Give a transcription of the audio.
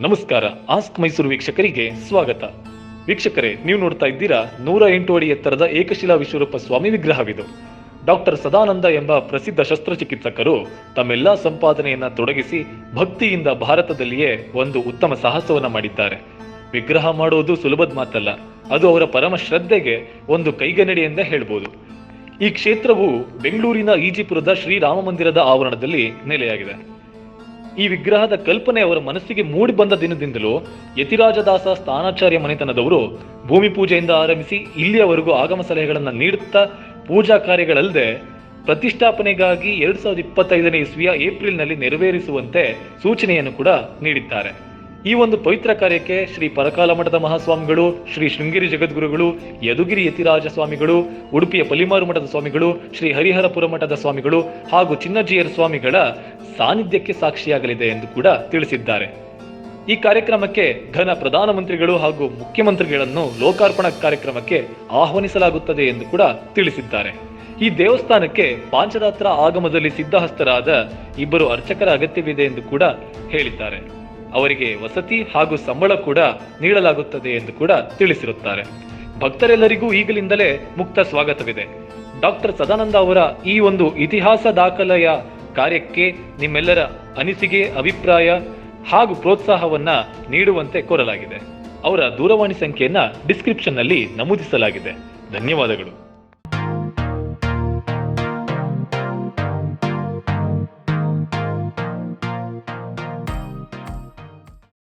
ನಮಸ್ಕಾರ, ಆಸ್ಕ್ ಮೈಸೂರು ವೀಕ್ಷಕರಿಗೆ ಸ್ವಾಗತ. ವೀಕ್ಷಕರೇ, ನೀವು ನೋಡ್ತಾ ಇದ್ದೀರಾ ನೂರ ಎಂಟು ಅಡಿ ಎತ್ತರದ ಏಕಶಿಲಾ ವಿಶ್ವರೂಪ ಸ್ವಾಮಿ ವಿಗ್ರಹವಿದು. ಡಾಕ್ಟರ್ ಸದಾನಂದ ಎಂಬ ಪ್ರಸಿದ್ಧ ಶಸ್ತ್ರಚಿಕಿತ್ಸಕರು ತಮ್ಮೆಲ್ಲಾ ಸಂಪಾದನೆಯನ್ನ ತೊಡಗಿಸಿ ಭಕ್ತಿಯಿಂದ ಭಾರತದಲ್ಲಿಯೇ ಒಂದು ಉತ್ತಮ ಸಾಹಸವನ್ನ ಮಾಡಿದ್ದಾರೆ. ವಿಗ್ರಹ ಮಾಡುವುದು ಸುಲಭದ ಮಾತಲ್ಲ, ಅದು ಅವರ ಪರಮ ಶ್ರದ್ಧೆಗೆ ಒಂದು ಕೈಗನ್ನಡಿ ಎಂದೇ ಹೇಳ್ಬೋದು. ಈ ಕ್ಷೇತ್ರವು ಬೆಂಗಳೂರಿನ ಈಜಿಪುರದ ಶ್ರೀರಾಮ ಮಂದಿರದ ಆವರಣದಲ್ಲಿ ನೆಲೆಯಾಗಿದೆ. ಈ ವಿಗ್ರಹದ ಕಲ್ಪನೆ ಅವರ ಮನಸ್ಸಿಗೆ ಮೂಡಿ ಬಂದ ದಿನದಿಂದಲೂ ಯತಿರಾಜದಾಸ ಸ್ಥಾನಾಚಾರ್ಯ ಮನೆತನದವರು ಭೂಮಿ ಪೂಜೆಯಿಂದ ಆರಂಭಿಸಿ ಇಲ್ಲಿಯವರೆಗೂ ಆಗಮ ಸಲಹೆಗಳನ್ನು ನೀಡುತ್ತಾ ಪೂಜಾ ಕಾರ್ಯಗಳಲ್ಲದೆ ಪ್ರತಿಷ್ಠಾಪನೆಗಾಗಿ ಎರಡ್ ಸಾವಿರದ ಇಪ್ಪತ್ತೈದನೇ ಇಸ್ವಿಯ ಏಪ್ರಿಲ್ನಲ್ಲಿ ನೆರವೇರಿಸುವಂತೆ ಸೂಚನೆಯನ್ನು ಕೂಡ ನೀಡಿದ್ದಾರೆ. ಈ ಒಂದು ಪವಿತ್ರ ಕಾರ್ಯಕ್ಕೆ ಶ್ರೀ ಪರಕಾಲ ಮಠದ ಮಹಾಸ್ವಾಮಿಗಳು, ಶ್ರೀ ಶೃಂಗೇರಿ ಜಗದ್ಗುರುಗಳು, ಯದುಗಿರಿ ಯತಿರಾಜ ಸ್ವಾಮಿಗಳು ಉಡುಪಿಯ ಪಲಿಮಾರು ಮಠದ ಸ್ವಾಮಿಗಳು, ಶ್ರೀ ಹರಿಹರಪುರ ಮಠದ ಸ್ವಾಮಿಗಳು ಹಾಗೂ ಚಿನ್ನಜಿಯರ್ ಸ್ವಾಮಿಗಳ ಸಾನ್ನಿಧ್ಯಕ್ಕೆ ಸಾಕ್ಷಿಯಾಗಲಿದೆ ಎಂದು ಕೂಡ ತಿಳಿಸಿದ್ದಾರೆ. ಈ ಕಾರ್ಯಕ್ರಮಕ್ಕೆ ಘನ ಪ್ರಧಾನಮಂತ್ರಿಗಳು ಹಾಗೂ ಮುಖ್ಯಮಂತ್ರಿಗಳನ್ನು ಲೋಕಾರ್ಪಣಾ ಕಾರ್ಯಕ್ರಮಕ್ಕೆ ಆಹ್ವಾನಿಸಲಾಗುತ್ತದೆ ಎಂದು ಕೂಡ ತಿಳಿಸಿದ್ದಾರೆ. ಈ ದೇವಸ್ಥಾನಕ್ಕೆ ಪಾಂಚರಾತ್ರ ಆಗಮದಲ್ಲಿ ಸಿದ್ಧಹಸ್ತರಾದ ಇಬ್ಬರು ಅರ್ಚಕರ ಅಗತ್ಯವಿದೆ ಎಂದು ಕೂಡ ಹೇಳಿದ್ದಾರೆ. ಅವರಿಗೆ ವಸತಿ ಹಾಗೂ ಸಂಬಳ ಕೂಡ ನೀಡಲಾಗುತ್ತದೆ ಎಂದು ಕೂಡ ತಿಳಿಸಿರುತ್ತಾರೆ. ಭಕ್ತರೆಲ್ಲರಿಗೂ ಈಗಲಿಂದಲೇ ಮುಕ್ತ ಸ್ವಾಗತವಿದೆ. ಡಾಕ್ಟರ್ ಸದಾನಂದ ಅವರ ಈ ಒಂದು ಇತಿಹಾಸ ದಾಖಲೆಯ ಕಾರ್ಯಕ್ಕೆ ನಿಮ್ಮೆಲ್ಲರ ಅನಿಸಿಕೆ, ಅಭಿಪ್ರಾಯ ಹಾಗೂ ಪ್ರೋತ್ಸಾಹವನ್ನ ನೀಡುವಂತೆ ಕೋರಲಾಗಿದೆ. ಅವರ ದೂರವಾಣಿ ಸಂಖ್ಯೆಯನ್ನ ಡಿಸ್ಕ್ರಿಪ್ಷನ್ನಲ್ಲಿ ನಮೂದಿಸಲಾಗಿದೆ. ಧನ್ಯವಾದಗಳು.